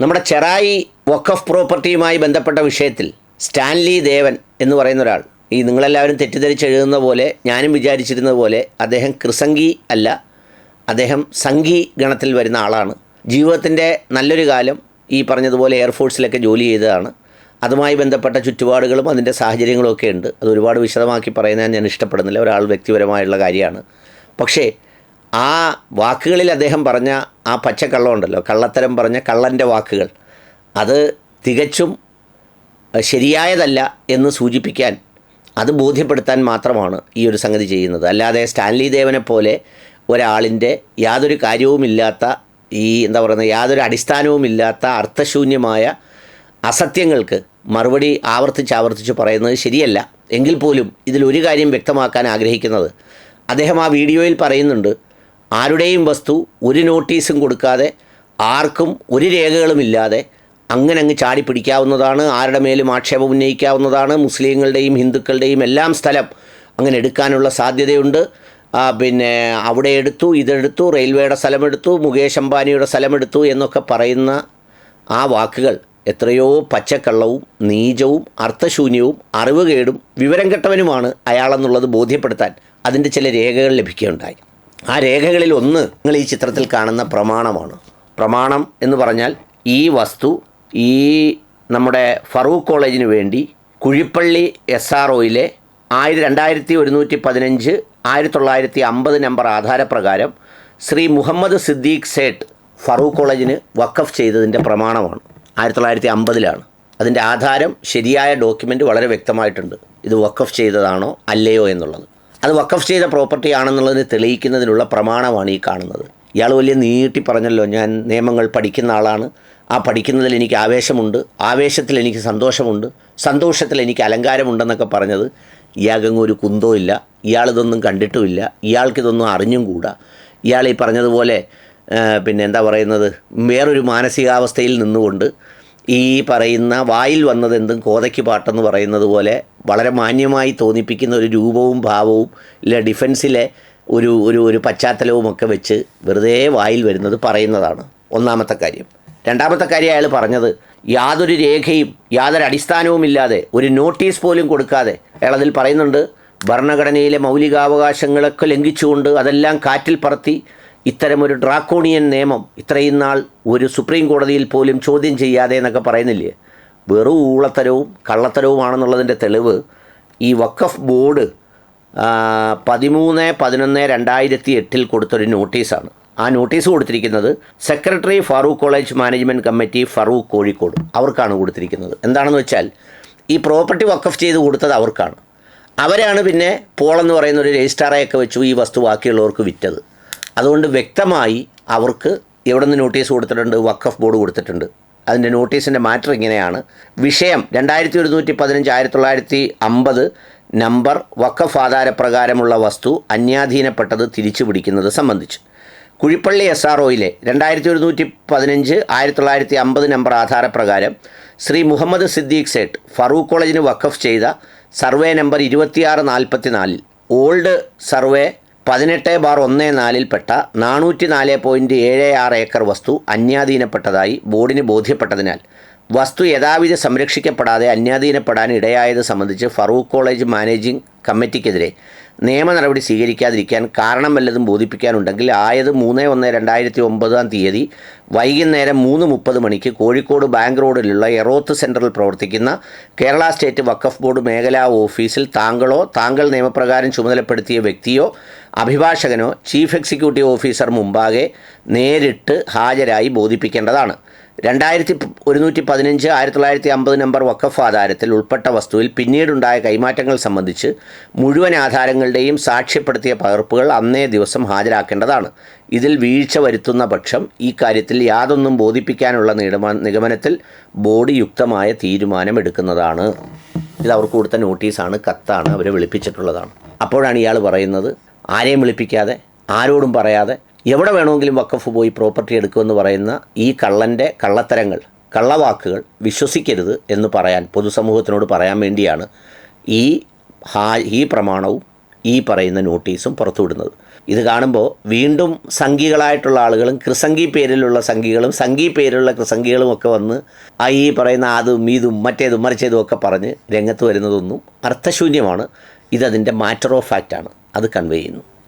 നമ്മുടെ ചെറായി വക്കഫ് പ്രോപ്പർട്ടിയുമായി ബന്ധപ്പെട്ട വിഷയത്തിൽ സ്റ്റാൻലി ദേവൻ എന്ന് പറയുന്ന ഒരാൾ. ഈ നിങ്ങളെല്ലാവരും തെറ്റിദ്ധരിച്ചെഴുതുന്ന പോലെ ഞാനും വിചാരിച്ചിരുന്നത് പോലെ അദ്ദേഹം കൃസംഗി അല്ല അദ്ദേഹം സംഘി ഗണത്തിൽ വരുന്ന ആളാണ്. ജീവിതത്തിന്റെ നല്ലൊരു കാലം ഈ പറഞ്ഞതുപോലെ എയർഫോഴ്സിലൊക്കെ ജോലി ചെയ്തതാണ്. അതുമായി ബന്ധപ്പെട്ട ചുറ്റുപാടുകളും അതിന്റെ സാഹചര്യങ്ങളും ഒക്കെ ഉണ്ട്. അത് ഒരുപാട് വിശദമാക്കി പറയുന്നത് ഞാൻ ഇഷ്ടപ്പെടുന്നില്ല. ഒരാൾ വ്യക്തിപരമായുള്ള കാര്യമാണ്. പക്ഷേ ആ വാക്കുകളിൽ അദ്ദേഹം പറഞ്ഞ ആ പച്ചക്കള്ളമുണ്ടല്ലോ. കള്ളത്തരം പറഞ്ഞ കള്ളന്റെ വാക്കുകൾ. അത് തികച്ചും ശരിയായതല്ല എന്ന് സൂചിപ്പിക്കാൻ അത് ബോധ്യപ്പെടുത്താൻ മാത്രമാണ് ഈ ഒരു സംഗതി ചെയ്യുന്നത്. അല്ലാതെ സ്റ്റാൻലി ദേവനെ പോലെ ഒരാളിന്റെ യാതൊരു കാര്യവുമില്ലാത്ത ഈ എന്താ പറയുന്നത് യാതൊരു അടിസ്ഥാനവുമില്ലാത്ത അർത്ഥശൂന്യമായ അസത്യങ്ങൾക്ക് മറുപടി ആവർത്തിച്ച് ആവർത്തിച്ച് പറയുന്നത് ശരിയല്ല. എങ്കിൽ പോലും ഇതിലൊരു കാര്യം വ്യക്തമാക്കാൻ ആഗ്രഹിക്കുന്നത് അദ്ദേഹം ആ വീഡിയോയിൽ പറയുന്നുണ്ട്. ആരുടെയും വസ്തു ഒരു നോട്ടീസും കൊടുക്കാതെ ആർക്കും ഒരു രേഖകളുമില്ലാതെ അങ്ങനെ അങ്ങ് ചാടി പിടിക്കാവുന്നതാണ് ആരുടെ മേലും ആക്ഷേപം ഉന്നയിക്കാവുന്നതാണ് മുസ്ലിങ്ങളുടെയും ഹിന്ദുക്കളുടെയും എല്ലാം സ്ഥലം അങ്ങനെ എടുക്കാനുള്ള സാധ്യതയുണ്ട്. പിന്നെ അവിടെ എടുത്തു ഇതെടുത്തു റെയിൽവേയുടെ സ്ഥലമെടുത്തു മുകേഷ് അംബാനിയുടെ സ്ഥലമെടുത്തു എന്നൊക്കെ പറയുന്ന ആ വാക്കുകൾ എത്രയോ പച്ചക്കള്ളവും നീചവും അർത്ഥശൂന്യവും അറിവുകേടും വിവരം കെട്ടവനുമാണ് അയാളെന്നുള്ളത് ബോധ്യപ്പെടുത്താൻ അതിന്റെ ചില രേഖകൾ ലഭിക്കുകയുണ്ടായി. ആ രേഖകളിൽ ഒന്ന് നിങ്ങൾ ഈ ചിത്രത്തിൽ കാണുന്ന പ്രമാണമാണ്. പ്രമാണം എന്ന് പറഞ്ഞാൽ ഈ വസ്തു ഈ നമ്മുടെ ഫറൂഖ് കോളേജിന് വേണ്ടി കുഴിപ്പള്ളി എസ് ആർ ഒയിലെ ആയിരത്തി രണ്ടായിരത്തി ഒരുന്നൂറ്റി പതിനഞ്ച് ആയിരത്തി തൊള്ളായിരത്തി അമ്പത് നമ്പർ ആധാരപ്രകാരം ശ്രീ മുഹമ്മദ് സിദ്ദീഖ് സേട്ട് ഫറൂഖ് കോളേജിന് വക്കഫ് ചെയ്തതിന്റെ പ്രമാണമാണ്. ആയിരത്തി തൊള്ളായിരത്തി അമ്പതിലാണ്. അതിന്റെ ആധാരം ശരിയായ ഡോക്യുമെന്റ് വളരെ വ്യക്തമായിട്ടുണ്ട്. ഇത് വക്കഫ് ചെയ്തതാണോ അല്ലയോ എന്നുള്ളത്. അത് വക്കഫ് ചെയ്ത പ്രോപ്പർട്ടി ആണെന്നുള്ളതിന് തെളിയിക്കുന്നതിനുള്ള പ്രമാണമാണ് ഈ കാണുന്നത്. ഇയാൾ വലിയ നീട്ടി പറഞ്ഞല്ലോ ഞാൻ നിയമങ്ങൾ പഠിക്കുന്ന ആളാണ്. ആ പഠിക്കുന്നതിൽ എനിക്ക് ആവേശമുണ്ട്. ആവേശത്തിൽ എനിക്ക് സന്തോഷമുണ്ട്. സന്തോഷത്തിൽ എനിക്ക് അലങ്കാരമുണ്ടെന്നൊക്കെ പറഞ്ഞത് ഇയാൾക്കങ്ങ് ഒരു കുന്തോ ഇല്ല. ഇയാളിതൊന്നും കണ്ടിട്ടുമില്ല ഇയാൾക്കിതൊന്നും അറിഞ്ഞും കൂടാ. ഇയാൾ ഈ പറഞ്ഞതുപോലെ പിന്നെ എന്താ പറയുന്നത്? വേറൊരു മാനസികാവസ്ഥയിൽ നിന്നുകൊണ്ട് ഈ പറയുന്ന വായിൽ വന്നതെന്തും കോതയ്ക്ക് പാട്ടെന്ന് പറയുന്നത് പോലെ വളരെ മാന്യമായി തോന്നിപ്പിക്കുന്ന ഒരു രൂപവും ഭാവവും ഇല്ല ഡിഫൻസിലെ ഒരു ഒരു ഒരു പശ്ചാത്തലവും ഒക്കെ വെച്ച് വെറുതെ വായിൽ വരുന്നത് പറയുന്നതാണ് ഒന്നാമത്തെ കാര്യം. രണ്ടാമത്തെ കാര്യം അയാൾ പറഞ്ഞത് യാതൊരു രേഖയും യാതൊരു അടിസ്ഥാനവുമില്ലാതെ ഒരു നോട്ടീസ് പോലും കൊടുക്കാതെ അയാൾ അതിൽ പറയുന്നുണ്ട് ഭരണഘടനയിലെ മൗലികാവകാശങ്ങളൊക്കെ ലംഘിച്ചുകൊണ്ട് അതെല്ലാം കാറ്റിൽ പറത്തി ഇത്തരമൊരു ഡ്രാക്കോണിയൻ നിയമം ഇത്രയും നാൾ ഒരു സുപ്രീം കോടതിയിൽ പോലും ചോദ്യം ചെയ്യാതെ എന്നൊക്കെ പറയുന്നില്ലേ? വെറും ഊളത്തരവും കള്ളത്തരവുമാണെന്നുള്ളതിന്റെ തെളിവ് ഈ വഖഫ് ബോർഡ് പതിമൂന്ന് പതിനൊന്ന് രണ്ടായിരത്തി എട്ടിൽ കൊടുത്തൊരു നോട്ടീസാണ്. ആ നോട്ടീസ് കൊടുത്തിരിക്കുന്നത് secretary Farook college management committee Farook Kozhikode അവർക്കാണ് കൊടുത്തിരിക്കുന്നത്. എന്താണെന്ന് വെച്ചാൽ ഈ പ്രോപ്പർട്ടി വക്കഫ് ചെയ്ത് കൊടുത്തത് അവർക്കാണ്. അവരാണ് പിന്നെ പോളെന്ന് പറയുന്ന ഒരു രജിസ്ട്രാറെയൊക്കെ വെച്ചു ഈ വസ്തു ബാക്കിയുള്ളവർക്ക് വിറ്റത്. അതുകൊണ്ട് വ്യക്തമായി അവർക്ക് എവിടെ നിന്ന് നോട്ടീസ് കൊടുത്തിട്ടുണ്ട് വക്കഫ് ബോർഡ് കൊടുത്തിട്ടുണ്ട്. അതിന്റെ നോട്ടീസിന്റെ മാറ്റർ ഇങ്ങനെയാണ്. വിഷയം രണ്ടായിരത്തി ഒരുന്നൂറ്റി പതിനഞ്ച് ആയിരത്തി തൊള്ളായിരത്തി അമ്പത് നമ്പർ വക്കഫ് ആധാരപ്രകാരമുള്ള വസ്തു അന്യാധീനപ്പെട്ടത് തിരിച്ചു പിടിക്കുന്നത് സംബന്ധിച്ച്. കുഴിപ്പള്ളി എസ് ആർ ഒയിലെ രണ്ടായിരത്തി ഒരുന്നൂറ്റി പതിനഞ്ച് ആയിരത്തി തൊള്ളായിരത്തി അമ്പത് നമ്പർ ആധാരപ്രകാരം ശ്രീ മുഹമ്മദ് സിദ്ദീഖ് സേട്ട് ഫറൂഖ് കോളേജിന് വഖഫ് ചെയ്ത സർവേ നമ്പർ ഇരുപത്തിയാറ് നാൽപ്പത്തി നാലിൽ ഓൾഡ് സർവേ പതിനെട്ട് ബാർ ഒന്ന് നാലിൽപ്പെട്ട നാനൂറ്റി നാല് പോയിന്റ് ഏഴ് ആറ് ഏക്കർ വസ്തു അന്യാധീനപ്പെട്ടതായി ബോർഡിന് ബോധ്യപ്പെട്ടതിനാൽ വസ്തു യഥാവിധി സംരക്ഷിക്കപ്പെടാതെ അന്യാധീനപ്പെടാൻ ഇടയായത് സംബന്ധിച്ച് ഫറൂഖ് കോളേജ് മാനേജിംഗ് കമ്മിറ്റിക്കെതിരെ നിയമ നടപടി സ്വീകരിക്കാതിരിക്കാൻ കാരണം വല്ലതും ബോധിപ്പിക്കാനുണ്ടെങ്കിൽ ആയത് മൂന്ന് ഒന്ന് രണ്ടായിരത്തി ഒമ്പതാം തീയതി വൈകുന്നേരം മൂന്ന് മുപ്പത് മണിക്ക് കോഴിക്കോട് ബാങ്ക് റോഡിലുള്ള എറോത്ത് സെന്ററിൽ പ്രവർത്തിക്കുന്ന കേരള സ്റ്റേറ്റ് വഖഫ് ബോർഡ് മേഖലാ ഓഫീസിൽ താങ്കളോ താങ്കൾ നിയമപ്രകാരം ചുമതലപ്പെടുത്തിയ വ്യക്തിയോ അഭിഭാഷകനോ ചീഫ് എക്സിക്യൂട്ടീവ് ഓഫീസർ മുമ്പാകെ നേരിട്ട് ഹാജരായി ബോധിപ്പിക്കേണ്ടതാണ്. രണ്ടായിരത്തി ഒരുന്നൂറ്റി പതിനഞ്ച് ആയിരത്തി തൊള്ളായിരത്തി അമ്പത് നമ്പർ വക്കഫ് ആധാരത്തിൽ ഉൾപ്പെട്ട വസ്തുവിൽ പിന്നീടുണ്ടായ കൈമാറ്റങ്ങൾ സംബന്ധിച്ച് മുഴുവൻ ആധാരങ്ങളുടെയും സാക്ഷ്യപ്പെടുത്തിയ പകർപ്പുകൾ അന്നേ ദിവസം ഹാജരാക്കേണ്ടതാണ്. ഇതിൽ വീഴ്ച വരുത്തുന്ന പക്ഷം ഈ കാര്യത്തിൽ യാതൊന്നും ബോധിപ്പിക്കാനുള്ള നിഗമ- നിഗമനത്തിൽ ബോർഡ് യുക്തമായ തീരുമാനമെടുക്കുന്നതാണ്. ഇത് അവർക്ക് കൊടുത്ത നോട്ടീസാണ് കത്താണ് അവരെ വിളിപ്പിച്ചിട്ടുള്ളതാണ്. അപ്പോഴാണ് ഇയാൾ പറയുന്നത് ആരെയും വിളിപ്പിക്കാതെ ആരോടും പറയാതെ എവിടെ വേണമെങ്കിലും വക്കഫ് പോയി പ്രോപ്പർട്ടി എടുക്കുമെന്ന് പറയുന്ന ഈ കള്ളന്റെ കള്ളത്തരങ്ങൾ കള്ളവാക്കുകൾ വിശ്വസിക്കരുത് എന്ന് പറയാൻ പൊതുസമൂഹത്തിനോട് പറയാൻ വേണ്ടിയാണ് ഈ ഹാ ഈ പ്രമാണവും ഈ പറയുന്ന നോട്ടീസും പുറത്തുവിടുന്നത്. ഇത് കാണുമ്പോൾ വീണ്ടും സംഘികളായിട്ടുള്ള ആളുകളും ക്രിസംഗി പേരിലുള്ള സംഘികളും സംഘി പേരിലുള്ള ക്രിസംഗികളും ഒക്കെ വന്ന് ആ ഈ പറയുന്ന അതും ഇതും മറ്റേതും മറിച്ചതും ഒക്കെ പറഞ്ഞ് രംഗത്ത് വരുന്നതൊന്നും അർത്ഥശൂന്യമാണ്. ഇതതിന്റെ മാറ്റർ ഓഫ് ഫാക്റ്റാണ് അത് കൺവേ ചെയ്യുന്നു.